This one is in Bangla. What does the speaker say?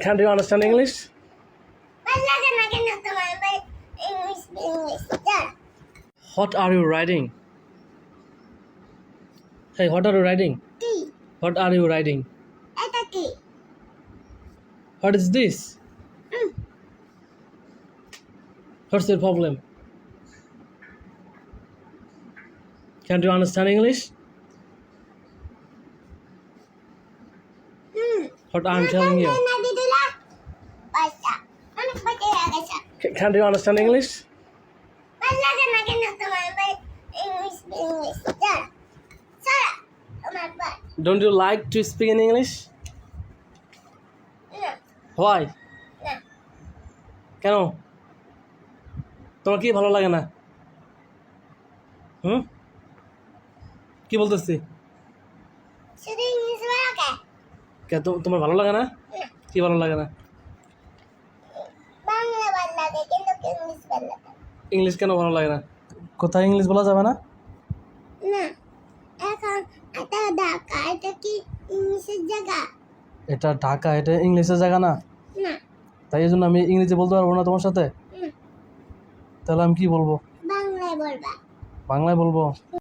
Can't you understand English? What are you riding? Hey, what are you riding? Tea. What are you riding? It's a tea. What is this? Mm. What's the problem? Can't you understand English? What I'm telling you. Can't you understand English? Don't you like to speak in English? না Why? না কেন তোমার কি ভালো লাগে না হুম কি বলতেছি শুধু কে তো- তোমার ভালো লাগে না? কি ভালো লাগে না? ইংলিশ কেন ভালো লাগে না? কোথায় ইংলিশ বলা যাবে না? এটা ঢাকা এটা ইংলিশের জায়গা? না? না। তাই এই জন্য আমি ইংরেজি বলতে পারব না তোমার সাথে? তাহলে আমি কি বলব? বাংলায় বলবা। বাংলায় বলব?